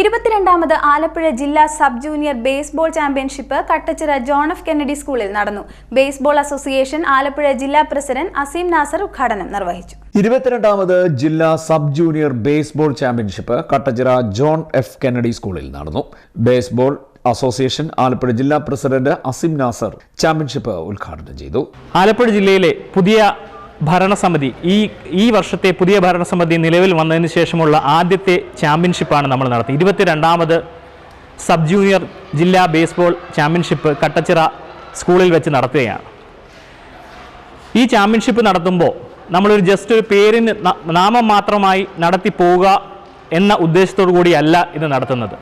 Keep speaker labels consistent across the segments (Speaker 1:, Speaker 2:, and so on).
Speaker 1: ഇരുപത്തിരണ്ടാമത് ആലപ്പുഴ ജില്ലാ sub junior baseball championship Kattachira John F Kennedy സ്കൂളിൽ നടന്നു. ബേസ്ബോൾ അസോസിയേഷൻ ആലപ്പുഴ ജില്ലാ പ്രസിഡന്റ് അസീം നാസർ ഉദ്ഘാടനം നിർവഹിച്ചു.
Speaker 2: ഇരുപത്തിരണ്ടാമത് ജില്ലാ sub junior baseball championship Kattachira John F Kennedy സ്കൂളിൽ നടന്നു. ബേസ്ബോൾ അസോസിയേഷൻ ആലപ്പുഴ ജില്ലാ പ്രസിഡന്റ് അസിം നാസർ ചാമ്പ്യൻഷിപ്പ് ഉദ്ഘാടനം ചെയ്തു.
Speaker 3: ആലപ്പുഴ ജില്ലയിലെ പുതിയ ഭരണസമിതി ഈ ഈ വർഷത്തെ പുതിയ ഭരണസമിതി നിലവിൽ വന്നതിന് ശേഷമുള്ള ആദ്യത്തെ ചാമ്പ്യൻഷിപ്പാണ് നമ്മൾ നടത്തി ഇരുപത്തിരണ്ടാമത് സബ് ജൂനിയർ ജില്ലാ ബേസ്ബോൾ ചാമ്പ്യൻഷിപ്പ് കട്ടച്ചിറ സ്കൂളിൽ വെച്ച് നടത്തുകയാണ്. ഈ ചാമ്പ്യൻഷിപ്പ് നടത്തുമ്പോൾ നമ്മളൊരു ജസ്റ്റ് ഒരു പേരിന് നാമം മാത്രമായി നടത്തി പോവുക എന്ന ഉദ്ദേശത്തോടു കൂടിയല്ല ഇത് നടത്തുന്നത്.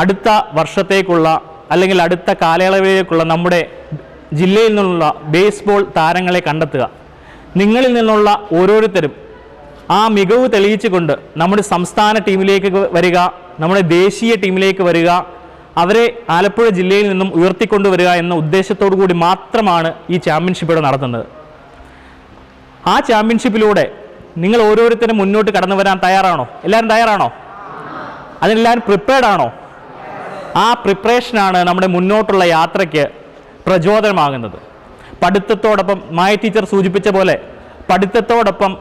Speaker 3: അടുത്ത വർഷത്തേക്കുള്ള അല്ലെങ്കിൽ അടുത്ത കാലയളവിലേക്കുള്ള നമ്മുടെ ജില്ലയിൽ നിന്നുള്ള ബേസ്ബോൾ താരങ്ങളെ കണ്ടെത്തുക. നിങ്ങളിൽ നിന്നുള്ള ഓരോരുത്തരും ആ മികവ് തെളിയിച്ചുകൊണ്ട് നമ്മുടെ സംസ്ഥാന ടീമിലേക്ക് വരിക നമ്മുടെ ദേശീയ ടീമിലേക്ക് വരിക അവരെ ആലപ്പുഴ ജില്ലയിൽ നിന്നും ഉയർത്തിക്കൊണ്ടുവരിക എന്ന ഉദ്ദേശത്തോടു കൂടി മാത്രമാണ് ഈ ചാമ്പ്യൻഷിപ്പ് ഇവിടെ നടത്തുന്നത്. ആ ചാമ്പ്യൻഷിപ്പിലൂടെ നിങ്ങൾ ഓരോരുത്തരും മുന്നോട്ട് കടന്നു വരാൻ തയ്യാറാണോ? എല്ലാവരും തയ്യാറാണോ? അതിനെല്ലാവരും പ്രിപ്പയർഡ് ആണോ? ആ പ്രിപ്പറേഷനാണ് നമ്മുടെ മുന്നോട്ടുള്ള യാത്രയ്ക്ക് പ്രചോദനമാകുന്നത്. പഠിത്തത്തോടൊപ്പം മായ ടീച്ചർ സൂചിപ്പിച്ച പോലെ പഠിത്തത്തോടൊപ്പം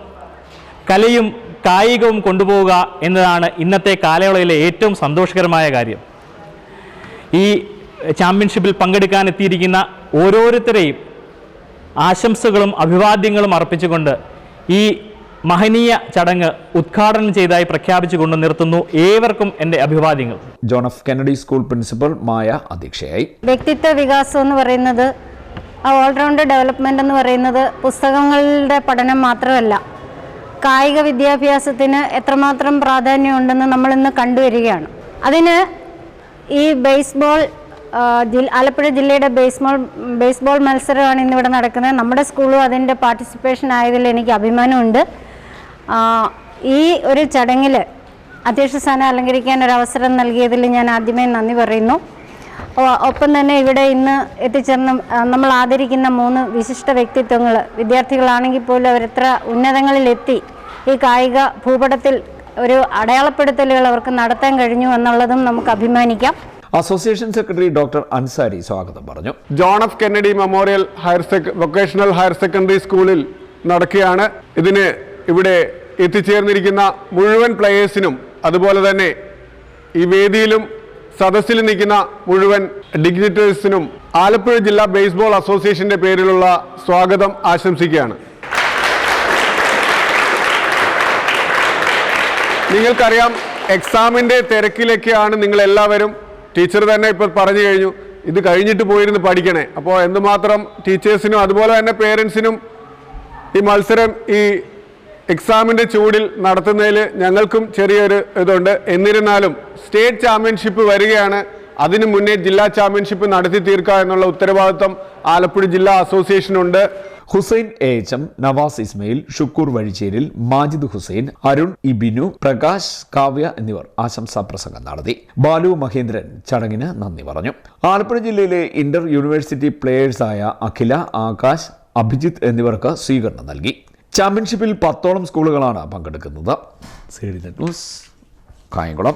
Speaker 3: കലയും കായികവും കൊണ്ടുപോവുക എന്നതാണ് ഇന്നത്തെ കാലയളവിലെ ഏറ്റവും സന്തോഷകരമായ കാര്യം. ഈ ചാമ്പ്യൻഷിപ്പിൽ പങ്കെടുക്കാൻ എത്തിയിരിക്കുന്ന ഓരോരുത്തരെയും ആശംസകളും അഭിവാദ്യങ്ങളും അർപ്പിച്ചുകൊണ്ട് ഈ മഹനീയ ചടങ്ങ് ഉദ്ഘാടനം ചെയ്തതായി പ്രഖ്യാപിച്ചുകൊണ്ട് നിർത്തുന്നു ഏവർക്കും എന്റെ അഭിവാദ്യങ്ങൾ.
Speaker 2: John F Kennedy school principal Maya അധ്യക്ഷയായി
Speaker 4: വ്യക്തിത്വ വികാസം എന്ന് പറയുന്നത് ഓൾറൗണ്ട് ഡെവലപ്മെന്റ് എന്ന് പറയുന്നത് പുസ്തകങ്ങളുടെ പഠനം മാത്രമല്ല. കായിക വിദ്യാഭ്യാസത്തിന് എത്രമാത്രം പ്രാധാന്യമുണ്ടെന്ന് നമ്മളിന്ന് കണ്ടുവരികയാണ്. അതിന് ഈ ബേസ്ബോൾ ആലപ്പുഴ ജില്ലയുടെ ബേസ്ബോൾ ബേസ്ബോൾ മത്സരമാണ് ഇന്നിവിടെ നടക്കുന്നത്. നമ്മുടെ സ്കൂളും അതിന്റെ പാർട്ടിസിപ്പേഷൻ ആയതിൽ എനിക്ക് അഭിമാനമുണ്ട്. ഈ ഒരു ചടങ്ങിൽ അധ്യക്ഷ സ്ഥാനം അലങ്കരിക്കാൻ ഒരു അവസരം നൽകിയതിൽ ഞാൻ ആദ്യമേ നന്ദി പറയുന്നു. ഒപ്പം തന്നെ ഇവിടെ ഇന്ന് എത്തിച്ചേർന്ന് നമ്മൾ ആദരിക്കുന്ന മൂന്ന് വിശിഷ്ട വ്യക്തിത്വങ്ങൾ വിദ്യാർത്ഥികളാണെങ്കിൽ പോലും അവരെത്ര ഉന്നതങ്ങളിലെത്തി. ഈ കായിക ഭൂപടത്തിൽ ഒരു അടയാളപ്പെടുത്തലുകൾ അവർക്ക് നടത്താൻ കഴിഞ്ഞു എന്നുള്ളതും നമുക്ക് അഭിമാനിക്കാം.
Speaker 2: അസോസിയേഷൻ സെക്രട്ടറി ഡോക്ടർ അൻസാരി സ്വാഗതം പറഞ്ഞു.
Speaker 5: John F Kennedy memorial higher sec vocational higher secondary സ്കൂളിൽ നടക്കുകയാണ്. ഇതിന് ഇവിടെ എത്തിച്ചേർന്നിരിക്കുന്ന മുഴുവൻ പ്ലെയേഴ്സിനും അതുപോലെ തന്നെ ഈ വേദിയിലും സദസ്സിൽ നിൽക്കുന്ന മുഴുവൻ ഡിഗ്നിറ്റേഴ്സിനും ആലപ്പുഴ ജില്ലാ ബേസ്ബോൾ അസോസിയേഷന്റെ പേരിലുള്ള സ്വാഗതം ആശംസിക്കുകയാണ്. നിങ്ങൾക്കറിയാം എക്സാമിന്റെ തിരക്കിലൊക്കെയാണ് നിങ്ങൾ എല്ലാവരും ടീച്ചർ തന്നെ ഇപ്പോൾ പറഞ്ഞു കഴിഞ്ഞു ഇത് കഴിഞ്ഞിട്ട് പോയിരുന്ന് പഠിക്കണേ. അപ്പോൾ എന്തുമാത്രം ടീച്ചേഴ്സിനും അതുപോലെ തന്നെ പേരൻസിനും ഈ മത്സരം ഈ എക്സാമിന്റെ ചൂടിൽ നടത്തുന്നതിൽ ഞങ്ങൾക്കും ചെറിയൊരു ഇതുണ്ട്. എന്നിരുന്നാലും സ്റ്റേറ്റ് ചാമ്പ്യൻഷിപ്പ് വരികയാണ്. അതിനു മുന്നേ ജില്ലാ ചാമ്പ്യൻഷിപ്പ് നടത്തി തീർക്കുക എന്നുള്ള ഉത്തരവാദിത്വം ആലപ്പുഴ ജില്ലാ അസോസിയേഷനുണ്ട്
Speaker 2: Hussain A H M Navas Ismail Shukkur വഴിച്ചേരിൽ Majid Hussain Arun Ibinu Prakash Kavya എന്നിവർ ആശംസാ പ്രസംഗം നടത്തി. ബാലു മഹേന്ദ്രൻ ചടങ്ങിന് നന്ദി പറഞ്ഞു. ആലപ്പുഴ ജില്ലയിലെ ഇന്റർ യൂണിവേഴ്സിറ്റി പ്ലേയേഴ്സായ അഖില ആകാശ് അഭിജിത്ത് എന്നിവർക്ക് സ്വീകരണം നൽകി. ചാമ്പ്യൻഷിപ്പിൽ പത്തോളം സ്കൂളുകളാണ് പങ്കെടുക്കുന്നത്. C D net news Kayamkulam.